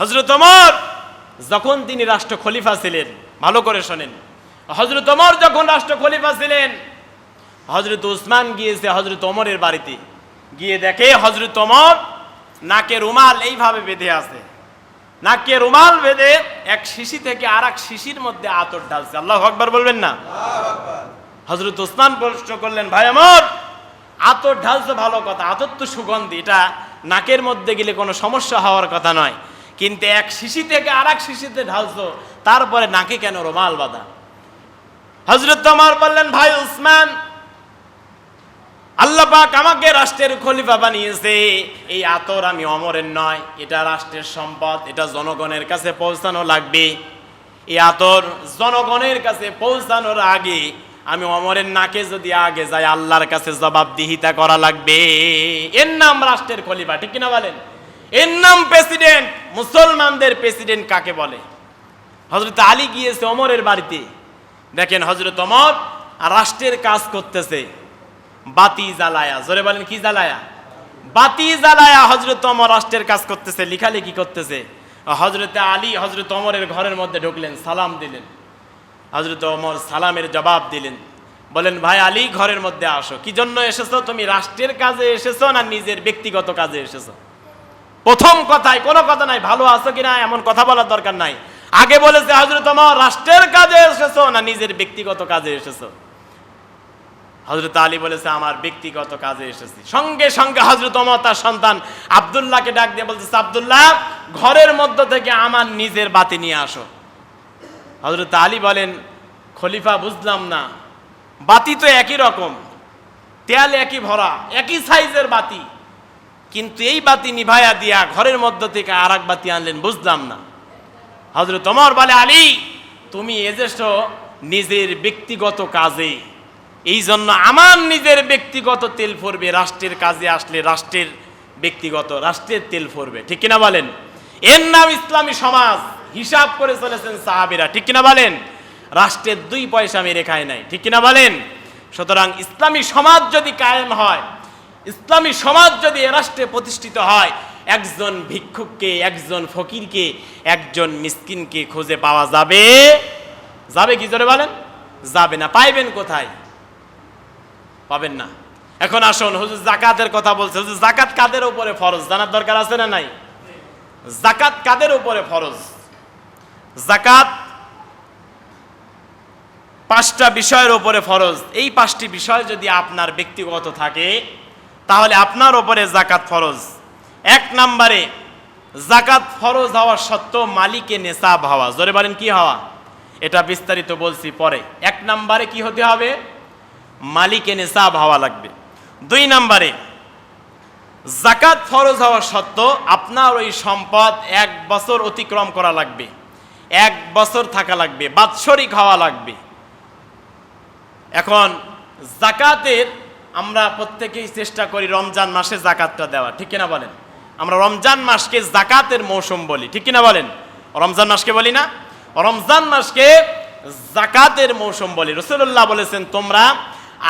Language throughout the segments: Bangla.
হজরত ওমর, যখন তিনি রাষ্ট্র খলিফা ছিলেন, ভালো করে শোনেন। হজরত যখন রাষ্ট্র খলিফা ছিলেন হজরত উসমান গিয়েছে হজরত ওমরের বাড়িতে। গিয়ে দেখে হজরত ওমর নাকে রুমাল এইভাবে বেঁধে আছে। নাকে রুমাল বেঁধে এক শিশি থেকে আর এক শিশির মধ্যে আতর ঢালছে। আল্লাহ আকবার বলবেন না? হজরত উসমান প্রশ্ন করলেন, ভাই আমার আতর ঢালছে ভালো কথা। আতর তো সুগন্ধি, এটা নাকের মধ্যে গেলে কোনো সমস্যা হওয়ার কথা নয়। কিন্তু এক শিশি থেকে আর এক শিশিতে ঢালছো, তারপরে নাকে কেন রুমাল বাঁধা? হজরত তোমার বললেন, ভাই উসমান, আল্লাহ পাক আমাকে রাষ্ট্রের খলিফা বানিয়েছে। এই আতর আমি অমরের নয়, এটা রাষ্ট্রের সম্পদ, এটা জনগণের কাছে পৌঁছানো লাগবে। এই আতর জনগণের কাছে পৌঁছানোর আগে আমি অমরের নাকে যদি আগে যাই, আল্লাহর কাছে জবাবদিহিতা করা লাগবে। এর নাম রাষ্ট্রের খলিফা, ঠিক কিনা বলেন? এর নাম প্রেসিডেন্ট মুসলমানদের প্রেসিডেন্ট কাকে বলে? হজরত আলী গিয়েছে অমরের বাড়িতে। দেখেন হজরত অমর রাষ্ট্রের কাজ করতেছে। বাতি জ্বালায়া। জোরে বলেন, কি জ্বালায়া? বাতি জ্বালায়া হজরত অমর রাষ্ট্রের কাজ করতেছে, লিখালেখি করতেছে। হজরত আলী হজরত অমরের ঘরের মধ্যে ঢুকলেন, সালাম দিলেন। হজরত অমর সালামের জবাব দিলেন। বলেন, ভাই আলী, ঘরের মধ্যে আসো। কি জন্য এসেছ? তুমি রাষ্ট্রের কাজে এসেছ না নিজের ব্যক্তিগত কাজে এসেছ? প্রথম কথায় কোনো কথা নাই, ভালো আছো কিনা এমন কথা বলার দরকার নাই। আগে বলেছে হজরত অমর রাষ্ট্রের কাজে এসেছ না নিজের ব্যক্তিগত কাজে এসেছ? হজরত আলী বলেছে, আমার ব্যক্তিগত কাজে এসেছি। সঙ্গে সঙ্গে হজরত তার সন্তান আবদুল্লাহকে ডাক দিয়ে বলতেছে, আবদুল্লাহ, ঘরের মধ্য থেকে আমার নিজের বাতি নিয়ে আসো। হজরত আলী বলেন, খলিফা, বুঝলাম না। বাতি তো একই রকম, তেল একই ভরা, একই সাইজের বাতি। কিন্তু এই বাতি নিভাইয়া দিয়া ঘরের মধ্য থেকে আর বাতি আনলেন, বুঝলাম না। হজরত অমর বলে, আলী, তুমি এজেছো নিজের ব্যক্তিগত কাজে। এই জন্য আমার নিজের ব্যক্তিগত তেল ফরবে রাষ্ট্রের কাজে আসলে রাষ্ট্রের ব্যক্তিগত, রাষ্ট্রের তেল ফরবে ঠিক কিনা বলেন? এর নাম ইসলামী সমাজ, হিসাব করে চলেছেন সাহাবিরা। ঠিক কিনা বলেন? রাষ্ট্রের দুই পয়সা মেরে খায় নাই। ঠিক কিনা বলেন? সুতরাং ইসলামী সমাজ যদি কায়েম হয় ইসলামী সমাজ যদি এ রাষ্ট্রে প্রতিষ্ঠিত হয়, একজন ভিক্ষুককে, একজন ফকিরকে, একজন মিসকিনকে খুঁজে পাওয়া যাবে? যাবে কি জোরে বলেন? যাবে না। পাইবেন কোথায়? পাবেন না। এখন আসুন, হুজুর জাকাতের কথা বলছে। হুজুর জাকাত কাদের উপরে ফরজ? জানার দরকার আছে না নাই? জাকাত কাদের উপরে ফরজ? জাকাত পাঁচটা বিষয়ের উপরে ফরজ। এই পাঁচটি বিষয় যদি আপনার ব্যক্তিগত থাকে তাহলে আপনার ওপরে জাকাত ফরজ। এক নম্বরে জাকাত ফরজ হওয়া সত্ত্বেও মালিকে নেশাব হওয়া। জোরে বলেন কি হওয়া? এটা বিস্তারিত বলছি পরে। এক নম্বরে কি হতে হবে? মালিকে নেশাব হওয়া লাগবে। দুই নম্বরে জাকাত ফরজ হওয়া সত্ত্বেও আপনার ওই সম্পদ এক বছর অতিক্রম করা লাগবে। এক বছর থাকা লাগবে, বাৎসরিক হওয়া লাগবে। এখন জাকাতের আমরা প্রত্যেকেই চেষ্টা করি রমজান মাসে জাকাতটা দেওয়া, ঠিক কিনা বলেন? আমরা রমজান মাসকে জাকাতের মৌসুম বলি, ঠিক কিনা বলেন? রমজান মাসকে বলি না? রমজান মাসকে জাকাতের মৌসুম বলি। রসুল্লাহ বলেছেন, তোমরা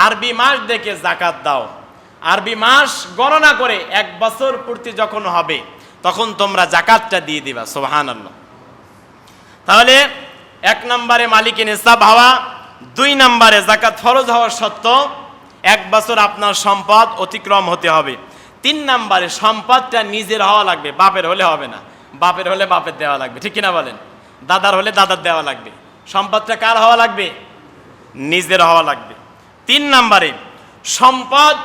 আরবি মাস দেখে জাকাত দাও। আরবি মাস গণনা করে এক বছর পূর্তি যখন হবে, তখন তোমরা জাকাতটা দিয়ে দিবা সোহান তাহলে এক নম্বরে মালিকে নিসাব হওয়া, দুই নম্বরে জাকাত ফরজ হওয়া সত্ত্বেও এক বছর আপনার সম্পদ অতিক্রম হতে হবে। তিন নম্বরে সম্পদটা নিজের হওয়া লাগবে, বাপের হলে হবে না। বাপের হলে বাপের দেওয়া লাগবে, ঠিক কিনা বলেন? দাদার হলে দাদার দেওয়া লাগবে। সম্পদটা কার হওয়া লাগবে? নিজের হওয়া লাগবে। তিন নম্বরে সম্পদ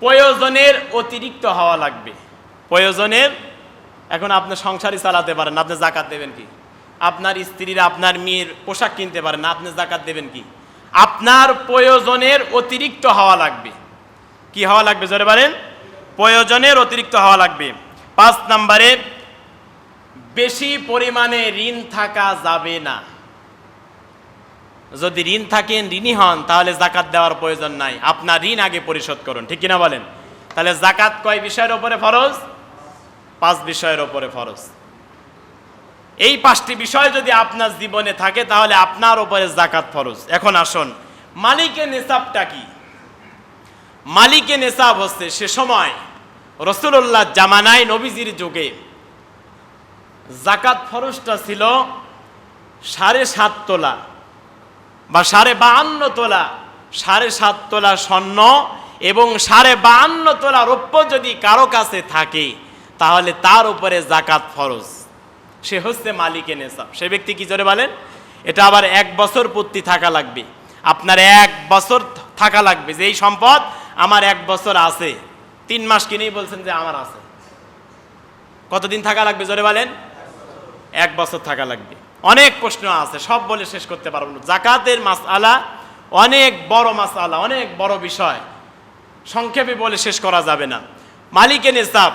প্রয়োজনের অতিরিক্ত হওয়া লাগবে। প্রয়োজনের, এখন আপনি সংসারই চালাতে পারেন আপনি জাকাত দেবেন কি? আপনার স্ত্রীরা, আপনার মেয়ের পোশাক কিনতে পারেন আপনি জাকাত দেবেন কি? আপনার প্রয়োজনের অতিরিক্ত হওয়া লাগবে। কি হওয়া লাগবে? জোরে বলেন। প্রয়োজনের অতিরিক্ত হওয়া লাগবে। পাঁচ নম্বরে, বেশি পরিমাণে ঋণ থাকা যাবে না। যদি ঋণ থাকেন, ঋণী হন, তাহলে জাকাত দেওয়ার প্রয়োজন নাই। আপনার ঋণ আগে পরিশোধ করুন, ঠিক কিনা বলেন? তাহলে জাকাত কয় বিষয়ের ওপরে ফরজ? পাঁচ বিষয়ের ওপরে ফরজ। এই পাঁচটি বিষয় যদি আপনার জীবনে থাকে, তাহলে আপনার ওপরে জাকাত ফরজ। এখন আসুন, মালিকে নেশাবটা কি? মালিকে নেশাব হচ্ছে সে সময় রসুল্লাহ জামানায় নবীজির যুগে জাকাত ফরজটা ছিল সাড়ে সাত তোলা বা সাড়ে বাহান্ন তোলা। সাড়ে সাত তোলা স্বর্ণ এবং সাড়ে বাহান্ন তোলা রৌপ্য যদি কারও কাছে থাকে, তাহলে তার উপরে জাকাত ফরজ। সে হচ্ছে মালিকে নেশাব সে ব্যক্তি কি জোরে বলেন? এটা আবার এক বছর পূর্তি থাকা লাগবে। আপনার এক বছর থাকা লাগবে। যে এই সম্পদ আমার এক বছর আছে। তিন মাস কিনেই বলছেন যে আমার আছে। কতদিন থাকা লাগবে জোরে বলেন? এক বছর থাকা লাগবে। অনেক প্রশ্ন আছে, সব বলে শেষ করতে পারব না। জাকাতের মাস আলা অনেক বড় মাস আলা অনেক বড় বিষয়। সংক্ষেপে বলে শেষ করা যাবে না। মালিকে নিসাব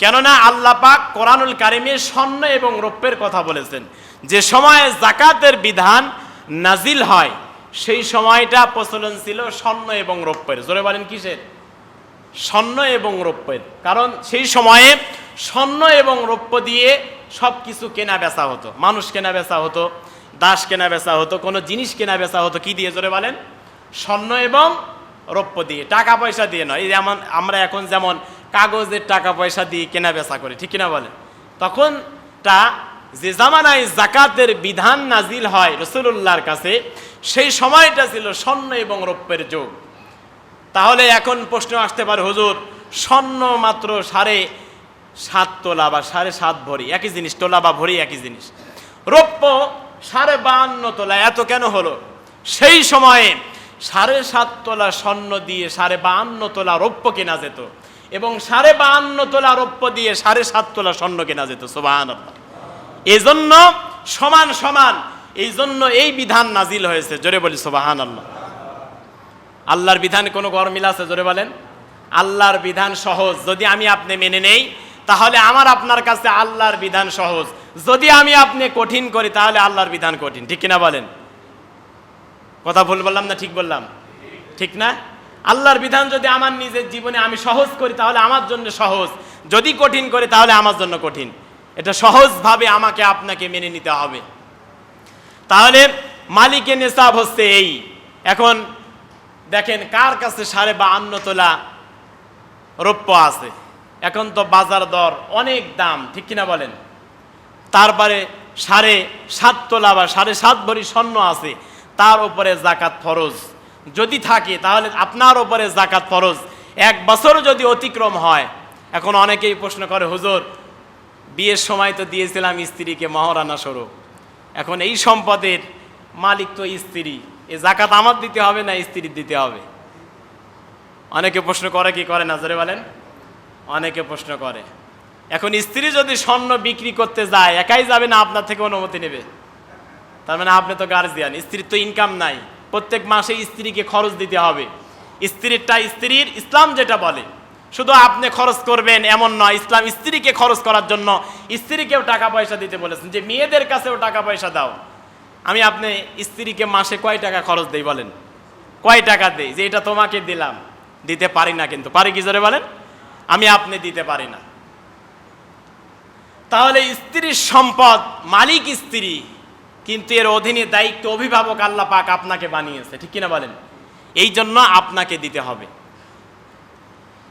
কেননা আল্লাহ পাক কোরআনুল কারিমে স্বর্ণ এবং রৌপ্যের কথা বলেছেন। যে সময়ে জাকাতের বিধান নাজিল হয়, সেই সময়টা প্রচলন ছিল স্বর্ণ এবং রৌপ্যের। জোরে বলেন কিসের? স্বর্ণ এবং রৌপ্যের। কারণ সেই সময়ে স্বর্ণ এবং রৌপ্য দিয়ে সব কিছু কেনা বেচা হতো। মানুষ কেনা বেচা হতো, দাস কেনা বেচা হতো, কোনো জিনিস কেনা বেচা হতো। কি দিয়ে? জোরে বলেন। স্বর্ণ এবং রৌপ্য দিয়ে। টাকা পয়সা দিয়ে নয়। যেমন আমরা এখন যেমন কাগজের টাকা পয়সা দিয়ে কেনা বেচা করি, ঠিক কিনা বলেন? তখন তা যে জামানায় জাকাতের বিধান নাজিল হয় রসুল্লাহর কাছে, সেই সময়টা ছিল স্বর্ণ এবং রৌপ্যের যুগ। তাহলে এখন প্রশ্ন আসতে পারে, হুজুর, স্বর্ণ মাত্র সাড়ে সাত তোলা বা সাড়ে সাত ভরি, একই জিনিস, তোলা বা ভরি একই জিনিস। রৌপ্য সাড়ে বাহান্ন তোলা, এত কেন হলো? সেই সময়ে সাড়ে সাত তোলা স্বর্ণ দিয়ে সাড়ে বাহান্ন তোলা রৌপ্য কেনা যেত। এবং সাড়ে বাহান্ন তোলা রৌপ্য দিয়ে সাড়ে সাত তোলা স্বর্ণ কেনা যেত সোবাহান এজন্য সমান সমান এই জন্য এই বিধান নাজিল হয়েছে, জোরে বলি সোবাহান আল্লাহ আল্লাহর বিধান কোনো গরমিল আছে, জোরে বলেন? আল্লাহর বিধান সহজ, যদি আমি আপনি মেনে নেই, তাহলে আমার আপনার কাছে আল্লাহর বিধান সহজ। যদি আমি আপনি কঠিন করি, তাহলে আল্লাহর বিধান কঠিন, ঠিক কিনা বলেন? কথা ভুল বললাম না, ঠিক বললাম? ঠিক না? আল্লাহর বিধান যদি আমার নিজের জীবনে আমি সহজ করি, তাহলে আমার জন্য সহজ। যদি কঠিন করে, তাহলে আমার জন্য কঠিন। এটা সহজভাবে আমাকে আপনাকে মেনে নিতে হবে। তাহলে মালিকের নেশাব হচ্ছে এই। এখন দেখেন কার কাছে সাড়ে বাহান্ন তোলা রৌপ্য আছে? এখন তো বাজার দর অনেক দাম, ঠিক কিনা বলেন? তারপরে সাড়ে সাত তোলা বা সাড়ে সাত ভরি স্বর্ণ আছে, তার উপরে জাকাত ফরজ। যদি থাকে, তাহলে আপনার ওপরে জাকাত ফরজ। এক বছর যদি অতিক্রম হয়, এখন অনেকেই প্রশ্ন করে, হুজুর, বিয়ের সময় তো দিয়েছিলাম স্ত্রীকে মহারানা স্বরূপ। এখন এই সম্পদের মালিক তো স্ত্রী। এ জাকাত আমার দিতে হবে না স্ত্রীর দিতে হবে? অনেকে প্রশ্ন করে, কি করে না জোরে বলেন? অনেকে প্রশ্ন করে, এখন স্ত্রী যদি স্বর্ণ বিক্রি করতে যায়, একাই যাবে না আপনার থেকে অনুমতি নেবে? তার মানে আপনি তো গার্জিয়ান, স্ত্রীর তো ইনকাম নাই। প্রত্যেক মাসে স্ত্রীকে খরচ দিতে হবে। স্ত্রীরটা স্ত্রীর, ইসলাম যেটা বলে। শুধু আপনি খরচ করবেন এমন নয়, ইসলাম স্ত্রীকে খরচ করার জন্য স্ত্রীকেও টাকা পয়সা দিতে বলেছেন যে, মেয়েদের কাছেও টাকা পয়সা দাও। আমি আপনি স্ত্রীকে মাসে কয় টাকা খরচ দেই বলেন? কয় টাকা দেই? যে, এটা তোমাকে দিলাম। দিতে পারি না কিন্তু। পারি কি জোরে বলেন? আমি আপনি দিতে পারি না। তাহলে স্ত্রীর সম্পদ মালিক স্ত্রী। কিন্তু এর অধীনে দায়িত্ব অভিভাবক আল্লাহ পাক আপনাকে বানিয়েছে, ঠিক কিনা বলেন? এই জন্য আপনাকে দিতে হবে।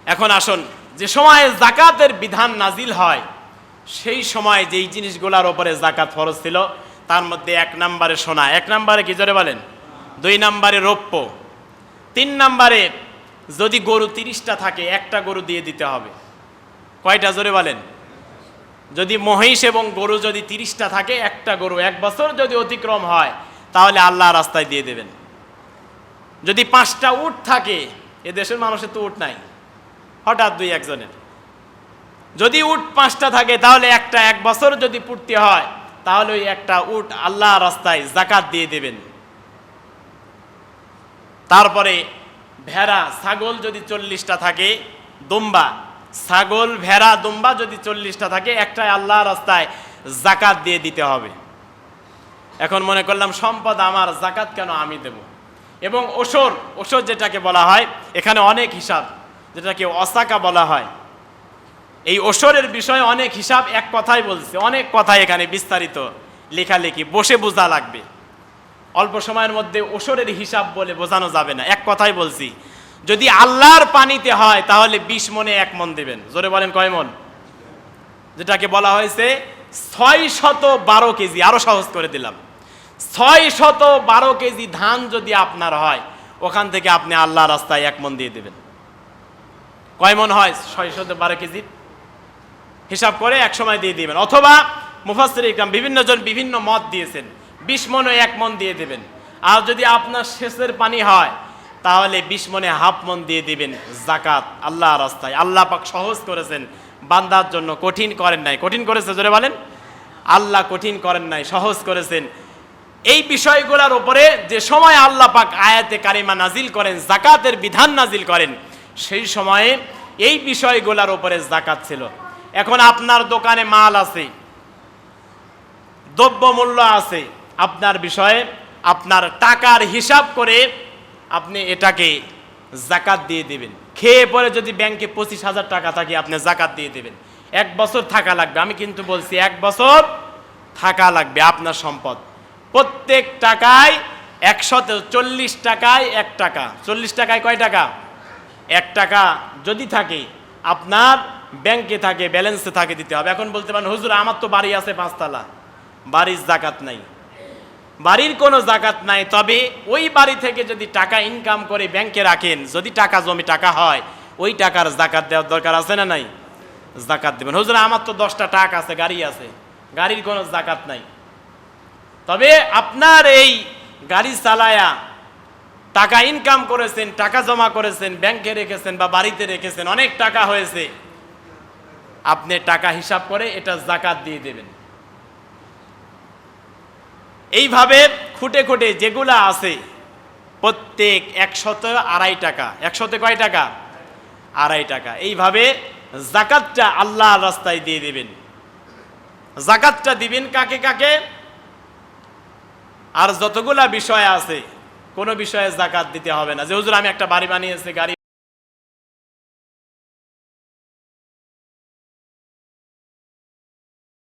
এখন আসুন, যে সময়ে জাকাতের বিধান নাজিল হয়, সেই সময় যেই জিনিসগুলোর ওপরে জাকাত ফরজ ছিল, তার মধ্যে এক নম্বরে সোনা। এক নম্বরে কি জোরে বলেন? দুই নম্বরে রৌপ্য। তিন নম্বরে যদি গরু তিরিশটা থাকে, একটা গরু দিয়ে দিতে হবে। কয়টা জোরে বলেন? যদি মহিষ এবং গরু যদি তিরিশটা থাকে, একটা গরু এক বছর যদি অতিক্রম হয়, তাহলে আল্লাহ রাস্তায় দিয়ে দেবেন। যদি পাঁচটা উট থাকে, এ দেশের মানুষের তো উট নাই, হঠাৎ দুই একজনের। যদি উট পাঁচটা থাকে, তাহলে একটা এক বছর যদি পূর্তি হয়, তাহলে ওই একটা উট আল্লাহ রাস্তায় জাকাত দিয়ে দেবেন। তারপরে ভেড়া, ছাগল যদি চল্লিশটা থাকে, দুম্বা ছাগল, ভেড়া, দুম্বা যদি চল্লিশটা থাকে, একটাই আল্লাহ রাস্তায় জাকাত দিয়ে দিতে হবে। এখন মনে করলাম সম্পদ আমার, জাকাত কেন আমি দেব? এবং ওসর ওসর যেটাকে বলা হয়, এখানে অনেক হিসাব, যেটাকে অসাকা বলা হয়। এই ওসরের বিষয়ে অনেক হিসাব এক কথাই বলছে, অনেক কথাই এখানে বিস্তারিত লেখালেখি, বসে বোঝা লাগবে। অল্প সময়ের মধ্যে ওসরের হিসাব বলে বোঝানো যাবে না, এক কথাই বলছি। যদি আল্লাহর পানিতে হয়, তাহলে বিশ মনে এক মন দেবেন। জোরে বলেন কয় মন? যেটাকে বলা হয়েছে, ছয় শত বারো কেজি, আরও সহজ করে দিলাম। ছয় শত বারো কেজি ধান যদি আপনার হয়, ওখান থেকে আপনি আল্লাহ রাস্তায় এক মন দিয়ে দেবেন। কয় মন হয়? ছয় শত বারো কেজি। হিসাব করে এক সময় দিয়ে দিবেন। অথবা মুফাসির ইকরাম বিভিন্ন জন বিভিন্ন মত দিয়েছেন। বিশ মনে এক মন দিয়ে দেবেন। আর যদি আপনার শেষের পানি হয় তাহলে বিশ মনে হাফ মন দিয়ে দিবেন জাকাত আল্লাহ রাস্তায়। আল্লাহ পাক সহজ করেছেন, বান্দার জন্য কঠিন করেন নাই। কঠিন করেছে, জোরে বলেন? আল্লাহ কঠিন করেন নাই, সহজ করেছেন। এই বিষয়গুলোর উপরে যে সময় আল্লাহ পাক আয়াতে কারিমা নাজিল করেন, জাকাতের বিধান নাজিল করেন, সেই সময়ে এই বিষয়গুলোর উপরে জাকাত ছিল। এখন আপনার দোকানে মাল আছে, দ্রব্যমূল্য আছে, আপনার বিষয়ে আপনার টাকার হিসাব করে আপনি এটাকে জাকাত দিয়ে দেবেন। খেয়ে পরে যদি ব্যাংকে পঁচিশ হাজার টাকা থাকে, আপনি জাকাত দিয়ে দেবেন। এক বছর থাকা লাগবে। আমি কিন্তু বলছি, এক বছর থাকা লাগবে আপনার সম্পদ। প্রত্যেক টাকায় একশত চল্লিশ টাকায় এক টাকা। চল্লিশ টাকায় কয় টাকা? এক টাকা যদি থাকে, আপনার ব্যাংকে থাকে, ব্যালেন্সে থাকে দিতে হবে। এখন বলতে পারেন, হুজুর, আমার তো বাড়ি আছে পাঁচতলা। বাড়ির জাকাত নাই। বাড়ির কোনো জাকাত নাই, তবে ওই বাড়ি থেকে যদি টাকা ইনকাম করে ব্যাংকে রাখেন, যদি টাকা জমি টাকা হয়, ওই টাকার জাকাত দেওয়ার দরকার আছে না নাই? জাকাত দেবেন। হুজুর, আমার তো দশটা টাকা আছে, গাড়ি আছে, গাড়ির কোনো জাকাত নাই। তবে আপনার এই গাড়ি চালায়া টাকা ইনকাম করেছেন, টাকা জমা করেছেন ব্যাংকে রেখেছেন বা বাড়িতে রেখেছেন, অনেক টাকা হয়েছে, আপনি টাকা হিসাব করে এটা জাকাত দিয়ে দেবেন। এইভাবে খুঁটে খুঁটে যেগুলা আছে, প্রত্যেক একশত আড়াই টাকা। একশতে কয় টাকা? আড়াই টাকা। এইভাবে জাকাতটা আল্লাহ রাস্তায় দিয়ে দিবেন। জাকাতটা দিবেন কাকে কাকে? আর যতগুলা বিষয় আছে, কোনো বিষয়ে জাকাত দিতে হবে না। যে হুজুর, আমি একটা বাড়ি বানিয়েছি, গাড়ি